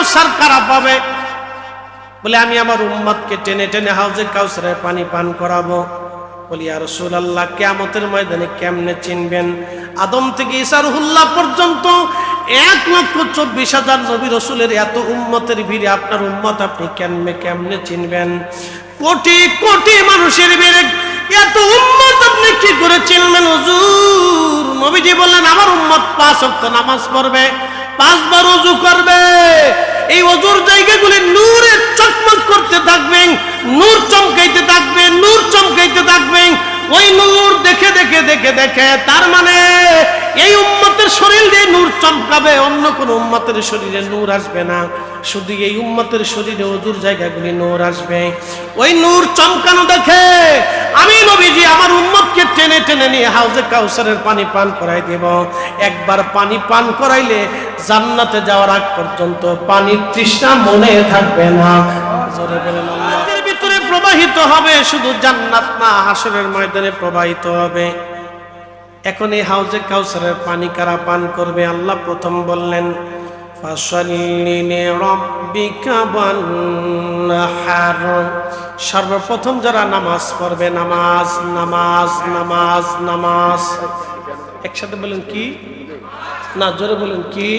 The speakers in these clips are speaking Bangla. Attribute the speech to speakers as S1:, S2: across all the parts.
S1: কাউসার কারা পাবে বলে, আমি আমার উম্মতকে টেনে টেনে হাউজে কাউসারের পানি পান করাবো। বলি আর আল্লাহ কেয়ামতের ময়দানে কেমনে চিনবেন? আদম থেকে ইসারুল্লাহ পর্যন্ত এক লক্ষ চব্বিশ হাজার নবী রসুলের এত উম্মতের ভিড়ে আপনার উম্মত আপনি কেমনে কেমনে চিনবেন? কোটি কোটি মানুষের ভিড়ে এত উম্মত আপনি কি করে চিনবেন? হুজুর, নবীজি বললেন, আমার উম্মত পাঁচ অক্ট নামাজ পড়বে। পাঁচবার অজু করবে। এই অজুর জায়গাগুলি নূরে চকমক করতে থাকবেন, নূর চমকাইতে থাকবে নূর চমকাইতে থাকবেন। ওই নূর দেখে দেখে দেখে দেখে, তার মানে এই উম্মতের শরীর দিয়ে নূর চমকাবে, অন্য কোন উম্মতের শরীরে নূর আসবে না। শুধু এই উম্মতের শরীরে অজুর জায়গাগুলি নূর আসবে। ওই নূর চমকানো দেখে আমি নবীজি আমার উম্মতকে টেনে টেনে নিয়ে হাউজে কাউসারের পানি পান করাই দেব। একবার পানি পান করাইলে জান্নাতে যাওয়ার আগ পর্যন্ত পানির তৃষ্ণা মনে থাকবে না। জোরে ভিতরে প্রবাহিত হবে, শুধু জান্নাত না, হাসরের ময়দানে প্রবাহিত হবে। এখন এই হাউজে কাউসারের পানি কারা পান করবে? আল্লাহ প্রথম বললেন সর্বপ্রথম যারা নামাজ পড়বে, নামাজ নামাজ নামাজ নামাজ। একসাথে বলেন কি? না, জোরে বলেন কি?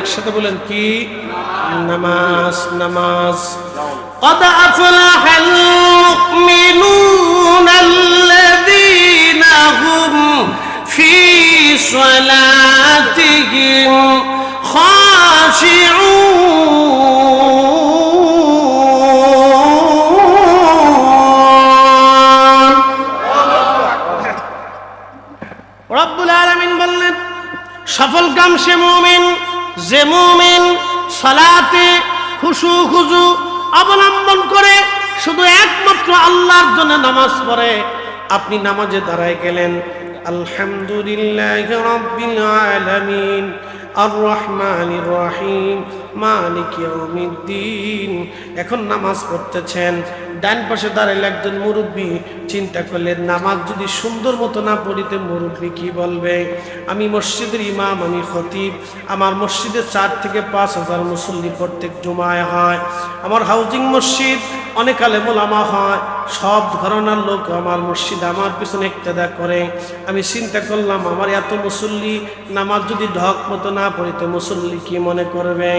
S1: একসাথে বলেন কি? নামাজ নামাজ। قد أفلح المؤمنون الذين هم في صلاتهم خاشعون রব্বুল আলামিন বললেন সফল কাম সে মুমিন যে মুমিন সালাতে খুশু খুজু অবলম্বন করে শুধু একমাত্র আল্লাহর জন্য নামাজ পড়ে। আপনি নামাজে দাঁড়ায় গেলেন, আলহামদুলিল্লাহ রব্বিল আলামিন। আর রহমান রহিম মালিক ইয়াউমিদ্দিন। এখন নামাজ পড়তেছেন, ডান পাশে দাঁড়াইলে একজন মুরব্বী চিন্তা করলেন, নামাজ যদি সুন্দর মতো না পড়িতে মুরব্বী কি বলবে? আমি মসজিদের ইমাম, আমি খতিব, আমার মসজিদে চার থেকে পাঁচ হাজার মুসল্লি প্রত্যেক জুমায় হয়। আমার হাউজিং মসজিদ, অনেক আলেমোলামা হয়। সব ঘরানার লোক আমার মসজিদ আমার পিছনে ইক্তেদা করে। আমি চিন্তা করলাম, আমার এত মুসল্লি নামাজ যদি ঢক মতো না পড়ি, তো মুসল্লি কি মনে করবে?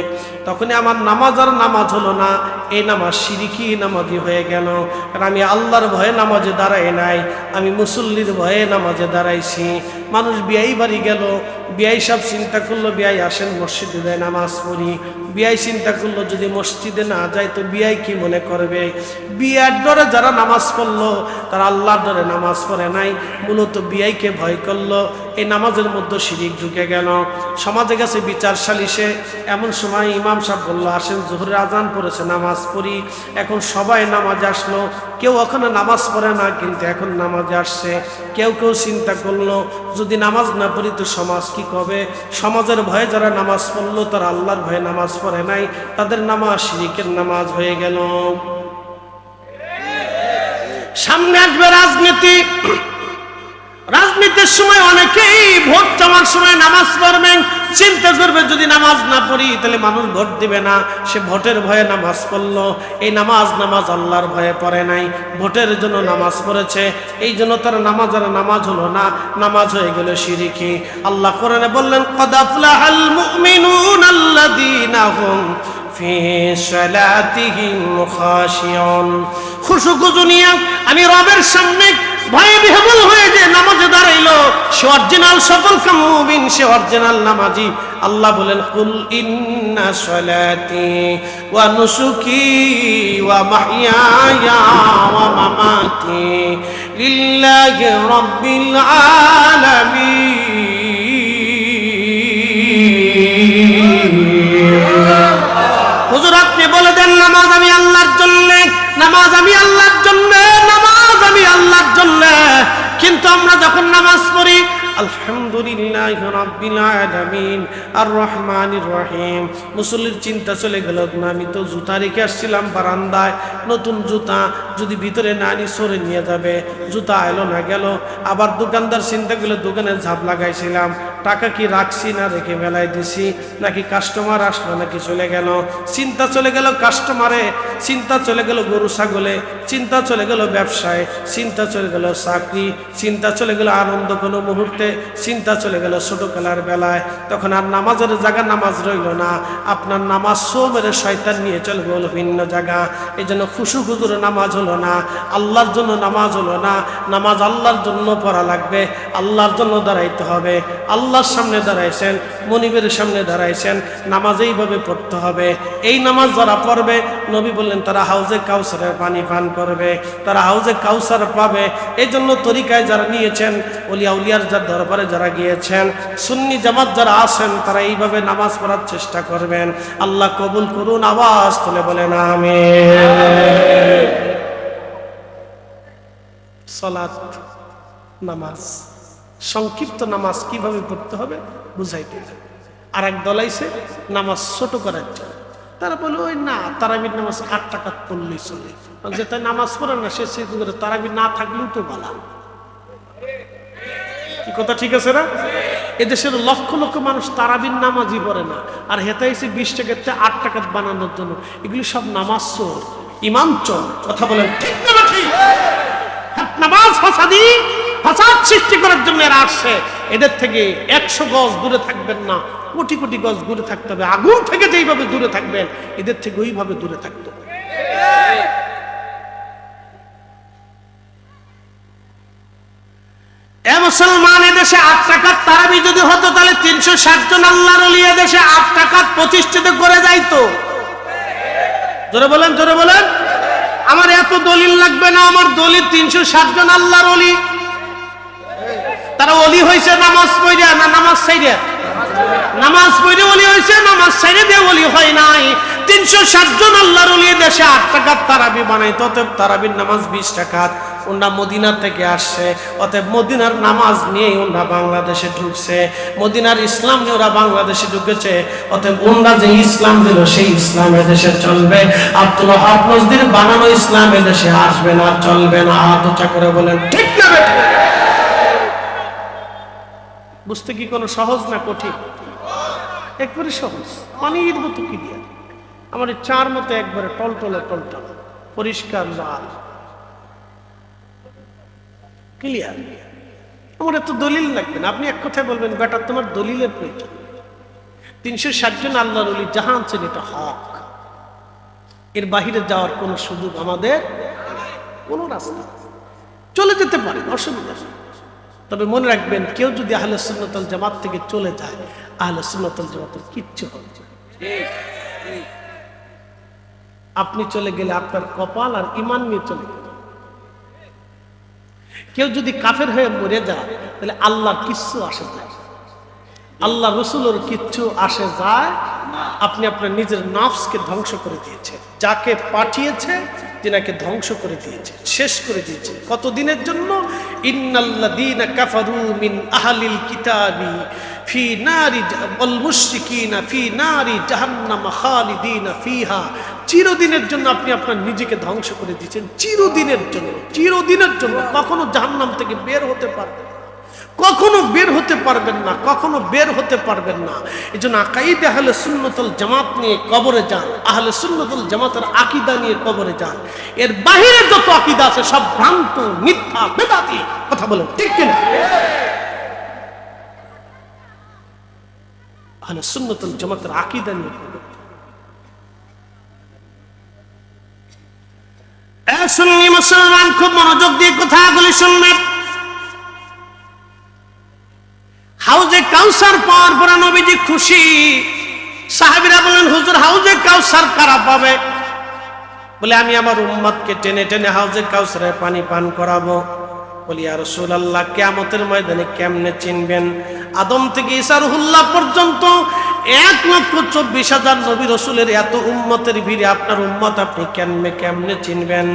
S1: তখনই আমার নামাজ আর নামাজ হলো না, এই নামাজ সিরিকি নামাজি হয়ে গেল। কারণ আমি আল্লাহর ভয়ে নামাজে দাঁড়াই নাই, আমি মুসল্লির ভয়ে নামাজে দাঁড়াইছি। মানুষ বিয়াই বাড়ি গেল, বিয়াই সব চিন্তা করল, বিয়াই আসেন মসজিদে দেয় নামাজ পড়ি। বিয়াই চিন্তা করল, যদি মসজিদে না যায়, তো বিয়াই কি মনে করবে? বিয়ার ডরে যারা নামাজ পড়ল, তারা আল্লাহর ডরে নামাজ পড়ে নাই, মূলত বিয়াইকে ভয় করল। এই নামাজের মধ্যে শিরিক ঢুকে গেল। সমাজে গেছে বিচার সালিশে এমন সময় ইমাম সাহেব বলল, আসেন, জোহরের আজান পড়েছে, নামাজ পড়ি। এখন সবাই নামাজ আসলো। কেউ ওখানে নামাজ পড়ে না, কিন্তু এখন নামাজ আসছে। কেউ কেউ চিন্তা করল, যদি নামাজ না পড়ি তো সমাজ কি কবে সমাজের ভয়ে যারা নামাজ পড়ল, তারা আল্লাহর ভয়ে নামাজ পড়ে নাই। তাদের নামাজ শিরিকের নামাজ হয়ে গেল। সামনে আসবে রাজনীতি। রাজনীতির সময় অনেকেই ভোট চাওয়ার সময় নামাজ পড়বেন। চিন্তা করবে, যদি নামাজ না পড়ি, তাহলে মানুষ ভোট দিবে না। সে ভোটের ভয়ে নামাজ পড়ল। এই নামাজ নামাজ আল্লাহর ভয়ে পড়ে নাই। ভোটের জন্য নামাজ পড়েছে। এই জন্য তার নামাজ আর নামাজ হলো না। নামাজ হয়ে গেল শিরিকি আল্লাহ কোরআনে বললেন কদাফলা কদাফলাহাল মুমিনুন আল্লাযীনা হুম। আমি রবের সামনে ভয়ে বিহবল হয়ে যে নামাজে দাঁড়াইলো, সে অরিজিনাল সফল কামুবিন, সে অরিজিনাল নামাজি। আল্লাহ বলেন, কুল ইন্না সলাতি ওয়া নুসুকি ওয়া মাহইয়ায়া ওয়া মামাতি লিল্লাহি রাব্বিল আলামিন হুজুর আপনি বলে দেন নামাজ আমি আল্লাহর জন্য, নামাজ আমি আল্লাহর জন্য, নামাজ আমি আল্লাহর জন্য। কিন্তু আমরা যখন নামাজ পড়ি আলহামদুলিল্লাহ রাব্বিল আলামিন। আর রহমানির রহিম মুসল্লির চিন্তা চলে গেল আমি তো জুতা রেখে আসছিলাম বারান্দায়। নতুন জুতা যদি ভিতরে না সরে নিয়ে যাবে। জুতা এলো না গেল। আবার দোকানদার চিন্তা করলে, দোকানে ঝাপ লাগাইছিলাম। টাকা কি রাখছি না রেখে মেলায় দিছি? নাকি কাস্টমার আসলো, নাকি চলে গেল? চিন্তা চলে গেল কাস্টমারে। চিন্তা চলে গেল গরু ছাগলে। চিন্তা চলে গেল ব্যবসায়। চিন্তা চলে গেল চাকরি। চিন্তা চলে গেল আনন্দ কোনো মুহূর্তে। চিন্তা চলে গেল ছোট খেলার বেলায়। তখন আর নামাজের জায়গা নামাজ রইল না। আপনার নামাজ সো মেরে শয়তান নিয়ে চলে গেল ভিন্ন জায়গা। এই জন্য খুশু খুজুর নামাজ হলো না। আল্লাহর জন্য নামাজ হলো না। নামাজ আল্লাহর জন্য পড়া লাগবে। আল্লাহর জন্য দাঁড়াইতে হবে। আল্লাহর সামনে দাঁড়াইছেন, মনিবের সামনে দাঁড়াইছেন। নামাজ এইভাবে পড়তে হবে। এই নামাজ যারা পড়বে, নবী বললেন, তারা হাউজে কাউসারের পানি পান করবে। তারা হাউজে কাউসার পাবে। এই জন্য তরিকায় যারা নিয়েছেন, অলিয়া উলিয়ার যার দরবারে যারা গিয়েছেন। সুন্নি জামাত যারা আছেন, তারা এইভাবে নামাজ পড়ার চেষ্টা করবেন। আল্লাহ কবুল করুন, আওয়াজ তুলে বলেন আমি নামাজ, সংক্ষিপ্ত নামাজ কীভাবে পড়তে হবে বুঝাইতে আর এক দলাইছে নামাজ ছোট করার জন্য। তারা বলে, ওই না, তারাবির নামাজ আট টাকা পড়লেই চলে। যে তাই নামাজ পড়ে না, সে করে তারাবি না থাকলেও তো বালা। কথা ঠিক আছে না? এদেশের লক্ষ লক্ষ মানুষ তারাবির নামাজই পড়ে না। আর হেতা এসে বিশ টাকাতে আট টাকা বানানোর জন্য। এগুলি সব নামাজ চোর, ইমাম চোর, কথা বলেন ঠিক না ঠিক? নামাজ ফাসাদি, ফাসাদ সৃষ্টি করার জন্য এরা আসছে। এদের থেকে একশো গজ দূরে থাকবেন না। কোটি কোটি গজ দূরে থাকতে হবে। আগুন থেকে যেইভাবে দূরে থাকবেন, এদের থেকে ওইভাবে দূরে থাকতে হবে। মুসলমান এদেশে আট টাকার তারাবি যদি হতো, তাহলে তিনশো ষাট জন আল্লাহর এদেশে আট টাকার প্রতিষ্ঠিত করে যাইতো। জোরে বলেন জোরে বলেন। আমার এত দলিল লাগবে না, আমার দলিল তিনশো ষাট জন আল্লাহর অলি তারা অলি হয়েছে নামাজ পড়ে না নামাজ সাইডে নামাজ পড়ে অলি হয়েছে নামাজ সাইডে দিয়ে অলি হয় নাই। তিনশো ষাট জন আল্লাহর দেশে আট টাকার তারাবি বানাই অতএব তারাবির নামাজ বিশ টাকার ওনারা মদিনার থেকে আসছে, অতএব মদিনার নামাজ নিয়েই ওনারা বাংলাদেশে ঢুকছে। মদিনার ইসলাম নিয়ে ওরা বাংলাদেশে ঢুকেছে, অতএব ওনারা যে ইসলাম দিল, সেই ইসলাম দেশে চলবে। আব্দুল হাফ নজদির বানানো ইসলাম দেশে আসবে না, চলবে না। হাত উঁচা করে বলেন, ঠিক না বুঝতে কি কোনো সহজ না কঠিন? একবারে সহজ। পানির মতো ক্লিয়ার আমার চার মতো একবারে টলটলে টলটল, পরিষ্কার লাল ক্লিয়ার আমার এত দলিল লাগবে না। আপনি এক কথায় বলবেন, বেটা, তোমার দলিলের প্রয়োজন। তিনশো ষাট জন আল্লাহর অলি যাহা আনছেন এটা হক। এর বাহিরে যাওয়ার কোনো সুযোগ আমাদের কোনো রাস্তা চলে যেতে পারেন, অসুবিধা নেই। তবে মনে রাখবেন, কেউ যদি আহলে সুন্নতল জামাত থেকে চলে যায়, আহলে সুন্নতল জামাতের কিচ্ছু হবে। আপনি চলে গেলে আপনার কপাল আর ইমান নিয়ে চলে গেল। কেউ যদি কাফের হয়ে মরে যায়, তাহলে আল্লাহর কিচ্ছু আসে যায় আল্লাহ রসুলের কিচ্ছু আসে যায় আপনি আপনার নিজের নাফসকে ধ্বংস করে দিয়েছে। যাকে পাঠিয়েছে, তিনাকে ধ্বংস করে দিয়েছে, শেষ করে দিয়েছে। কতদিনের জন্য? ইন্নাল্লাযীনা কাফারু মিন আহলিল কিতাবি ফি নারি ওয়াল মুশরিকিনা ফি নারি জাহান্নাম খালিদিনা চিরদিনের জন্য আপনি আপনার নিজেকে ধ্বংস করে দিয়েছেন। চিরদিনের জন্য চিরদিনের জন্য। কখনো জাহান্নাম থেকে বের হতে পারবেন কখনো বের হতে পারবেন না, কখনো বের হতে পারবেন না। এই জন্য আকাইদে আহলে সুন্নতুল জামাত নিয়ে কবরে যান। আহলে সুন্নতুল জামাতের আকিদা নিয়ে কবরে যান। এর বাহিরে যত আকিদা আছে, সব ভ্রান্ত, মিথ্যা, বেদাতি, কথা বলেন, ঠিক কিনা? আহলে সুন্নতুল জামাতের আকিদা নিয়ে সুন্নি মুসলমান, খুব মনোযোগ দিয়ে কথাগুলি শুনবেন। হাউজে কাউসার পাওয়ার পরে নবীজি খুশি। সাহাবিরা বলেন হুজুর, হাউজে কাউসার কারা পাবে? বলে, আমি আমার উম্মতকে টেনে টেনে হাউজে কাউসারের পানি পান করাবো। বলি আর রসুল আল্লাহ কেমতের ময়দানে কেমনে চিনবেন? আদম থেকে ইসারুল্লাহ পর্যন্ত এক লক্ষ চব্বিশ হাজার নবী রসুলের এত উম্মতের ভিড়ে আপনার উম্মত আপনি কেমনে কেমনে চিনবেন?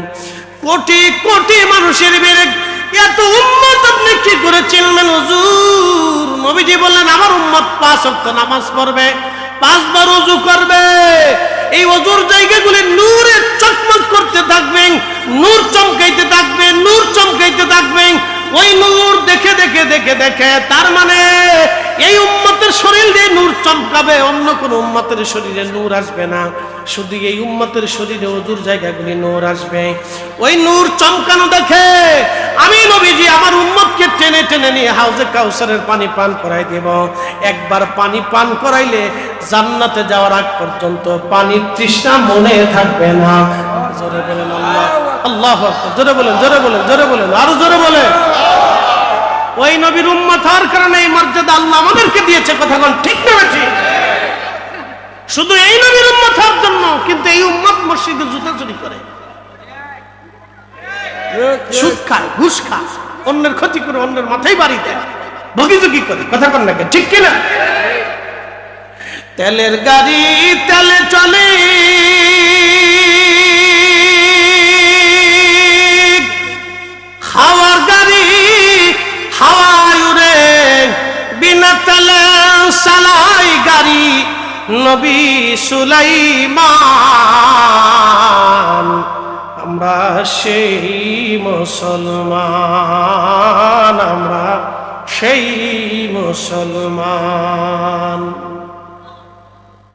S1: কোটি কোটি মানুষের ভিড়ে এত উম্মত আপনি কি করে চিনবেন হুজুর? নবীজি বললেন, আমার উম্মত পাঁচ অক্ট নামাজ পড়বে, পাঁচবার অজু করবে। এই অজুর জায়গাগুলি নূরে চকমক করতে থাকবেন, নূর চমকাইতে থাকবে নূর চমকাইতে থাকবেন। ওই নূর দেখে দেখে দেখে দেখে, তার মানে এই উম্মতের শরীর দিয়ে নূর চমকাবে, অন্য কোন উম্মতের শরীরে নূর আসবে না। শুধু এই উম্মতের শরীরে অজুর জায়গাগুলি নূর আসবে। ওই নূর চমকানো দেখে আমি নবীজি আমার উম্মতকে টেনে টেনে নিয়ে হাউজে কাউসারের পানি পান করাই দেব। একবার পানি পান করাইলে জান্নাতে যাওয়ার আগ পর্যন্ত পানির তৃষ্ণা মনে থাকবে না। জোরে বলেন, আল্লাহ আল্লাহ জোরে বলেন জোরে বলেন জোরে বলেন, আরও জোরে বলেন। ওই নবীর উম্মত হওয়ার কারণে এই মর্যাদা আল্লাহ আমাদেরকে দিয়েছে কথা ঠিক না ঠিক শুধু এই নবীর উম্মত হওয়ার জন্য, কিন্তু এই উম্মত মসজিদে জুতা চুরি করে। সুদ খায়, ঘুষ খায়, অন্যের ক্ষতি করে অন্যের মাথায় বাড়ি দেয় ভগিজুগি করে কথা কন ঠিক কিনা? তেলের গাড়ি তেলে চলে। হাওয়ার গাড়ি নবী সুলাইমান আমরা সেই মুসলমান আমরা সেই মুসলমান।